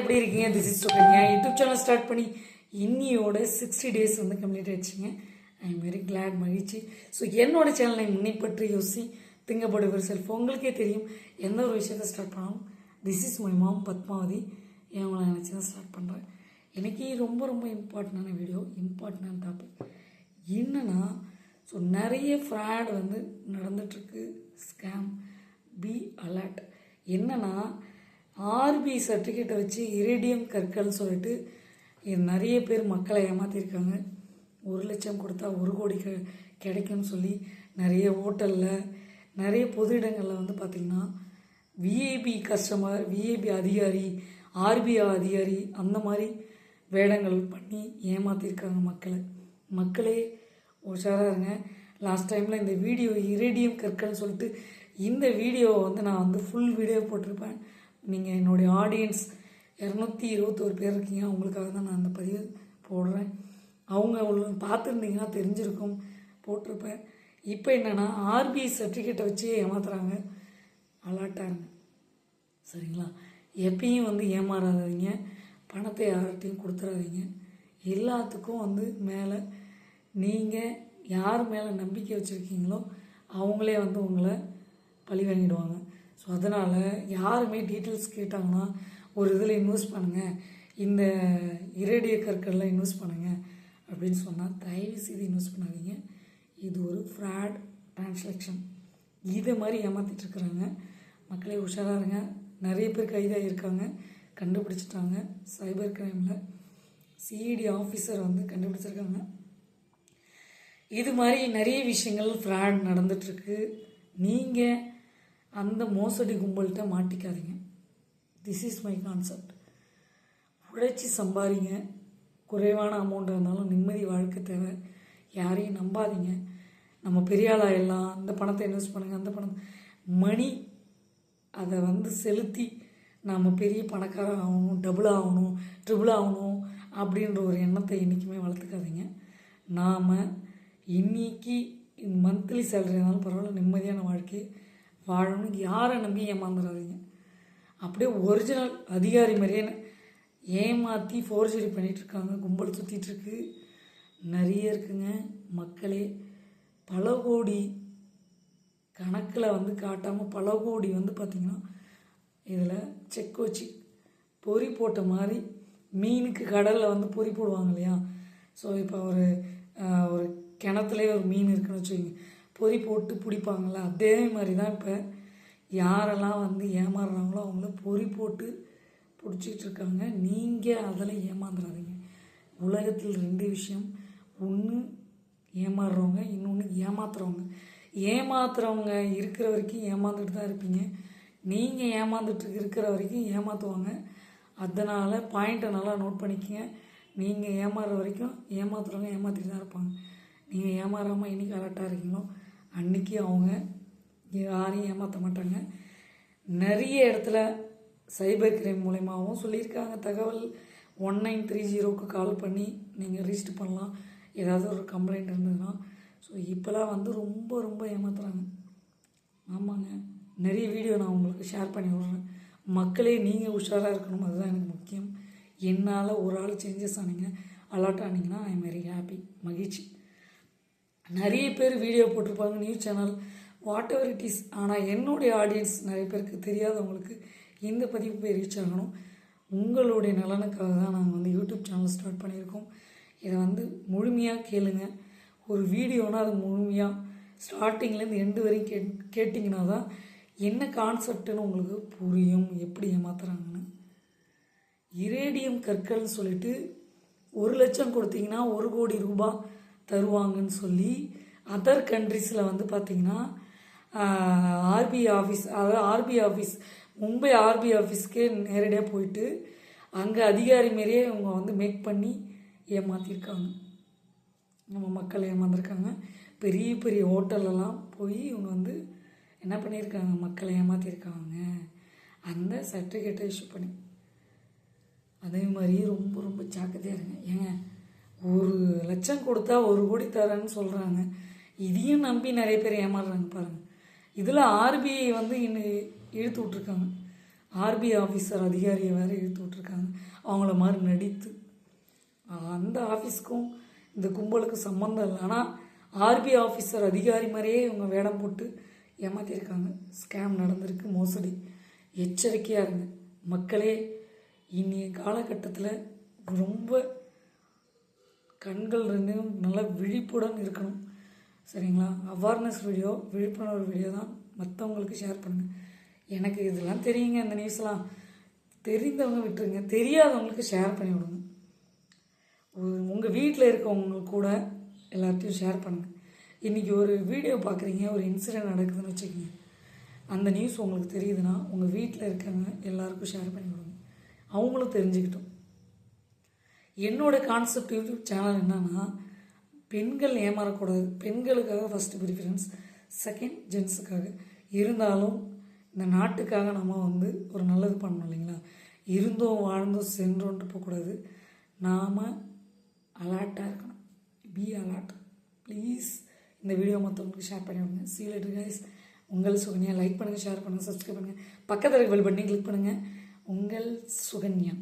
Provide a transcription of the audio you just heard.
எப்படி இருக்கீங்க? This is சொல்கிறீங்க யூடியூப் சேனல் ஸ்டார்ட் பண்ணி இன்னியோட சிக்ஸ்டி டேஸ் வந்து கம்ப்ளீட் ஆயிடுச்சுங்க. ஐ எம் வெரி கிளாட் மகிழ்ச்சி. ஸோ என்னோட சேனலை முன்னை பற்றி யோசி திங்கப்படுவர் செல்ஃப் உங்களுக்கே தெரியும் எந்த ஒரு விஷயத்தை ஸ்டார்ட் பண்ணாலும் this is my mom Padmavathi. இவங்களை நினச்சி தான் ஸ்டார்ட் பண்ணுறேன் எனக்கு ரொம்ப ரொம்ப இம்பார்ட்டண்டான வீடியோ இம்பார்ட்டண்டான டாபிக் என்னென்னா ஸோ நிறைய ஃப்ராட் வந்து நடந்துட்டுருக்கு ஸ்கேம் பி அலர்ட் என்னென்னா ஆர்பி சர்டிஃபிகேட்டை வச்சு இரேடியம் கற்கள்னு சொல்லிட்டு நிறைய பேர் மக்களை ஏமாற்றிருக்காங்க ஒரு லட்சம் கொடுத்தா ஒரு கோடி க கிடைக்கும்னு சொல்லி நிறைய ஹோட்டலில் நிறைய பொது இடங்களில் வந்து பார்த்திங்கன்னா விஐபி கஸ்டமர் விஐபி அதிகாரி ஆர்பிஐ அதிகாரி அந்த மாதிரி வேடங்கள் பண்ணி ஏமாற்றிருக்காங்க மக்களை. மக்களே உஷாராக இருங்க. லாஸ்ட் டைமில் இந்த வீடியோ இரேடியம் கற்கள்னு சொல்லிட்டு இந்த வீடியோவை வந்து நான் வந்து ஃபுல் வீடியோ போட்டிருப்பேன். நீங்கள் என்னுடைய ஆடியன்ஸ் இரநூத்தி இருபத்தோரு பேர் இருக்கீங்க. அவங்களுக்காக தான் நான் அந்த பதிவு போடுறேன். அவங்க உங்களுக்கு பார்த்துருந்தீங்கன்னா தெரிஞ்சிருக்கும். போட்டிருப்பேன். இப்போ என்னென்னா ஆர்பிஐ சர்டிஃபிகேட்டை வச்சு ஏமாத்துறாங்க. அலர்ட்டாக சரிங்களா? எப்பயும் வந்து ஏமாறாதீங்க. பணத்தை யார்கிட்டையும் கொடுத்துறாதீங்க. எல்லாத்துக்கும் வந்து மேலே நீங்கள் யார் மேலே நம்பிக்கை வச்சுருக்கீங்களோ அவங்களே வந்து உங்களை பழி வாங்கிடுவாங்க ஸோ அதனால் யாருமே டீட்டெயில்ஸ் கேட்டாங்கன்னா ஒரு இதில் இன்வெஸ்ட் பண்ணுங்கள் இந்த இரேடிய கற்களில் இன்வெஸ்ட் பண்ணுங்கள் அப்படின்னு சொன்னால் தயவு செய்து இன்வெஸ்ட் பண்ணாதீங்க. இது ஒரு ஃப்ராட் டிரான்சாக்ஷன் இதை மாதிரி ஏமாத்திட்டு இருக்கிறாங்க. மக்களே உஷாராக இருங்க. நிறைய பேர் கைதாக இருக்காங்க கண்டுபிடிச்சிட்டாங்க சைபர் கிரைமில் சிஇடி ஆஃபீஸர் வந்து கண்டுபிடிச்சிருக்காங்க. இது மாதிரி நிறைய விஷயங்கள் ஃப்ராட் நடந்துட்டுருக்கு நீங்கள் அந்த மோசடி கும்பல்கிட்ட மாட்டிக்காதீங்க. திஸ் இஸ் மை கான்செப்ட் உழைச்சி சம்பாதிங்க. குறைவான அமௌண்ட் இருந்தாலும் நிம்மதி வாழ்க்கை தேவை. யாரையும் நம்பாதீங்க. நம்ம பெரிய ஆளாயிடலாம் அந்த பணத்தை இன்வெஸ்ட் பண்ணுங்கள் அந்த பணம் மணி அதை வந்து செலுத்தி நாம் பெரிய பணக்காரன் ஆகணும் டபுள் ஆகணும் ட்ரிபிள் ஆகணும் அப்படின்ற ஒரு எண்ணத்தை என்றைக்குமே வளர்த்துக்காதீங்க. நாம் இன்னைக்கு மந்த்லி சேலரி இருந்தாலும் பரவாயில்ல நிம்மதியான வாழ்க்கையை வாழணும் யாரை நம்பி ஏமாந்துடாதீங்க அப்படியே ஒரிஜினல் அதிகாரி மாதிரியே ஏமாற்றி ஃபோர்ஜரி பண்ணிகிட்ருக்காங்க கும்பல் சுற்றிட்டுருக்கு நிறைய இருக்குங்க. மக்களே பல கோடி கணக்கில் வந்து காட்டாமல் பல கோடி வந்து பார்த்திங்கன்னா இதில் செக் வச்சு பொறி போட்ட மாதிரி மீனுக்கு கடலில் வந்து பொறி போடுவாங்க இல்லையா? ஸோ இப்போ ஒரு ஒரு கிணத்துலேயே ஒரு மீன் இருக்குன்னு வச்சுக்கோங்க. பொறி போட்டு பிடிப்பாங்களா? அதே மாதிரி தான் இப்போ யாரெல்லாம் வந்து ஏமாறுறாங்களோ அவங்கள பொறி போட்டு பிடிச்சிக்கிட்டு இருக்காங்க. நீங்கள் அதில் ஏமாந்துடாதீங்க உலகத்தில் ரெண்டு விஷயம். ஒன்று ஏமாறுறவங்க இன்னொன்று ஏமாத்துறவங்க. ஏமாத்துறவங்க இருக்கிற வரைக்கும் ஏமாந்துட்டு தான் இருப்பீங்க. நீங்கள் ஏமாந்துட்டு இருக்கிற வரைக்கும் ஏமாற்றுவாங்க அதனால் பாயிண்ட்டை நல்லா நோட் பண்ணிக்கங்க. நீங்கள் ஏமாறுற வரைக்கும் ஏமாத்துறவங்க ஏமாற்றிட்டு தான் இருப்பாங்க. நீங்கள் ஏமாறாமல் என்னைக்கு அலர்ட்டாக இருக்கீங்களோ? அன்றைக்கி அவங்க யாரையும் ஏமாற்ற மாட்டாங்க. நிறைய இடத்துல சைபர் கிரைம் மூலயமாவும் சொல்லியிருக்காங்க. தகவல் ஒன் நைன் த்ரீ ஜீரோக்கு கால் பண்ணி நீங்கள் ரிஜிஸ்டர் பண்ணலாம். ஏதாவது ஒரு கம்ப்ளைண்ட் இருந்ததுன்னா. ஸோ இப்போலாம் வந்து ரொம்ப ரொம்ப ஏமாத்துறாங்க. ஆமாங்க. நிறைய வீடியோ நான் உங்களுக்கு ஷேர் பண்ணி விட்றேன். மக்களே நீங்கள் உஷாராக இருக்கணும். அதுதான் எனக்கு முக்கியம். என்னால் ஒரு ஆள் சேஞ்சஸ் ஆனீங்க அலர்ட் ஆனீங்கன்னா ஐ எம் வெரி ஹாப்பி மகிழ்ச்சி. நிறைய பேர் வீடியோ போட்டிருப்பாங்க news channel whatever it is ஆனால் என்னுடைய ஆடியன்ஸ் நிறைய பேருக்கு தெரியாதவங்களுக்கு இந்த பதிவு போய் ரீச் ஆகணும். உங்களுடைய நலனுக்காக தான் நாங்கள் வந்து யூடியூப் சேனல் ஸ்டார்ட் பண்ணியிருக்கோம். இதை வந்து முழுமையாக கேளுங்க. ஒரு வீடியோனால் அது முழுமையாக ஸ்டார்டிங்லேருந்து எண்டு வரையும் கேட் கேட்டிங்கன்னா தான் என்ன கான்செப்டுன்னு உங்களுக்கு புரியும் எப்படி ஏமாத்துறாங்கன்னு. இரேடியம் கற்கள்னு சொல்லிட்டு ஒரு லட்சம் கொடுத்தீங்கன்னா ஒரு கோடி ரூபாய் தருவாங்கன்னு சொல்லி அதர் கண்ட்ரீஸில் வந்து பார்த்தீங்கன்னா ஆர்பிஐ ஆஃபீஸ் அதாவது ஆர்பிஐ ஆஃபீஸ் மும்பை ஆர்பிஐ ஆஃபீஸ்க்கே நேரடியாக போயிட்டு அங்கே அதிகாரி மாரியே இவங்க வந்து மேக் பண்ணி ஏமாற்றிருக்காங்க நம்ம மக்கள் ஏமாந்துருக்காங்க. பெரிய பெரிய ஹோட்டல்லலாம் போய் இவங்க வந்து என்ன பண்ணியிருக்காங்க மக்களை ஏமாற்றிருக்காங்க அந்த சர்டிஃபிகேட்டை இஷ்யூ பண்ணி. அதே மாதிரி ரொம்ப ரொம்ப ஜாக்கிரதையாக இருங்க. ஏங்க ஒரு லட்சம் கொடுத்தா ஒரு கோடி தரேன்னு சொல்கிறாங்க இதையும் நம்பி நிறைய பேர் ஏமாறுறாங்க பாருங்கள் இதில் ஆர்பிஐ வந்து இன்னும் இழுத்து விட்ருக்காங்க ஆர்பிஐ ஆஃபீஸர் அதிகாரியை வேறு இழுத்து விட்ருக்காங்க அவங்கள மாதிரி நடித்து. அந்த ஆஃபீஸ்க்கும் இந்த கும்பலுக்கும் சம்மந்தம் இல்லை. ஆனால் ஆர்பி ஆஃபீஸர் அதிகாரி மாதிரியே இவங்க வேடம் போட்டு ஏமாற்றிருக்காங்க ஸ்கேம் நடந்திருக்கு மோசடி. எச்சரிக்கையாக இருங்க. மக்களே இன்றைய காலகட்டத்தில் ரொம்ப கண்கள் ரெண்டும் நல்லா விழிப்புடன் இருக்கணும். சரிங்களா? அவேர்னஸ் வீடியோ விழிப்புணர்வு வீடியோ தான் மற்றவங்களுக்கு ஷேர் பண்ணுங்கள் எனக்கு இதெல்லாம் தெரியுங்க இந்த நியூஸ்லாம் தெரிந்தவங்க விட்டுருங்க. தெரியாதவங்களுக்கு ஷேர் பண்ணி விடுங்க. உங்கள் வீட்டில் இருக்கவங்க கூட எல்லார்ட்டையும் ஷேர் பண்ணுங்கள் இன்றைக்கி ஒரு வீடியோ பார்க்குறீங்க ஒரு இன்சிடென்ட் நடக்குதுன்னு வச்சுக்கோங்க. அந்த நியூஸ் உங்களுக்கு தெரியுதுன்னா உங்கள் வீட்டில் இருக்கவங்க எல்லாருக்கும் ஷேர் பண்ணி விடுங்க. அவங்களும் தெரிஞ்சுக்கிட்டோம். என்னோட கான்செப்ட் யூடியூப் சேனல் என்னன்னா பெண்கள் ஏமாறக்கூடாது. பெண்களுக்காக ஃபஸ்ட்டு ப்ரிஃபரன்ஸ் செகண்ட் ஜென்ஸுக்காக இருந்தாலும் இந்த நாட்டுக்காக நம்ம வந்து ஒரு நல்லது பண்ணணும் இல்லைங்களா? இருந்தோம் வாழ்ந்தோம் சென்றோன்ட்டு போகக்கூடாது. நாம் அலர்ட்டாக இருக்கணும். பி அலர்ட் ப்ளீஸ் இந்த வீடியோ மற்றவங்களுக்கு ஷேர் பண்ணி விடுங்க. சீ கைஸ் உங்கள் சுகன்யா லைக் பண்ணுங்கள் ஷேர் பண்ணுங்கள் சப்ஸ்கிரைப் பண்ணுங்கள் பக்கத்தில் இருக்க பெல் கிளிக் பண்ணுங்கள் உங்கள் சுகன்யா.